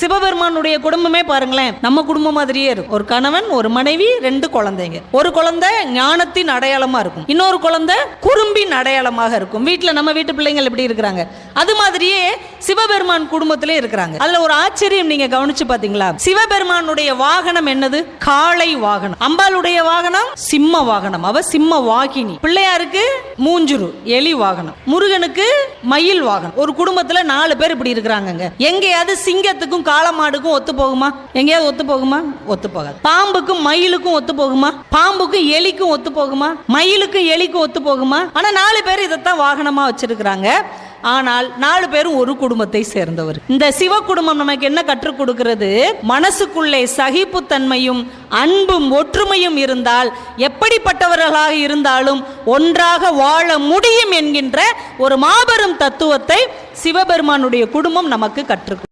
சிவபெருமானுடைய குடும்பமே பாருங்களேன் நம்ம குடும்பம் மாதிரியே இருக்கும். ஒரு கணவன் ஒரு மனைவி ரெண்டு குழந்தைங்க. ஒரு குழந்தை ஞானத்தின் அடையாளமா இருக்கும். இன்னொரு குழந்தை குறும்பின் அடையாளமாக இருக்கும். வீட்டில் நம்ம வீட்டு பிள்ளைங்கள் எப்படி இருக்கிறாங்க? அது மாதிரியே சிவபெருமான் குடும்பத்திலே இருக்கிறாங்க. அதுல ஒரு ஆச்சரியம் நீங்க கவனிச்சு பாத்தீங்களா? சிவபெருமானுடைய வாகனம் என்னது? காளை வாகனம். அம்பாளுடைய வாகனம் சிம்ம வாகனம். அவ சிம்ம வாகினி. பிள்ளையாருக்கு மூஞ்சுரு எலி வாகனம். முருகனுக்கு மயில் வாகனம். ஒரு குடும்பத்துல நாலு பேர் இப்படி இருக்கிறாங்கங்க. எங்கேயாவது சிங்கத்துக்கும் காளமாடுக்கும் ஒத்து போகுமா? எங்கேயாவது ஒத்து போகுமா? ஒத்து போகாது. பாம்புக்கும் மயிலுக்கும் ஒத்து போகுமா? பாம்புக்கும் எலிக்கும் ஒத்து போகுமா? மயிலுக்கும் எலிக்கும் ஒத்து போகுமா? ஆனா நாலு பேர் இதைத்தான் வாகனமா வச்சிருக்கிறாங்க. ஆனால் நாலு பேரும் ஒரு குடும்பத்தை சேர்ந்தவர். இந்த சிவ குடும்பம் நமக்கு என்ன கற்றுக் கொடுக்கிறது? மனசுக்குள்ளே சகிப்புத்தன்மையும் அன்பும் ஒற்றுமையும் இருந்தால் எப்படிப்பட்டவர்களாக இருந்தாலும் ஒன்றாக வாழ முடியும் என்கின்ற ஒரு மாபெரும் தத்துவத்தை சிவபெருமானுடைய குடும்பம் நமக்கு கற்றுக்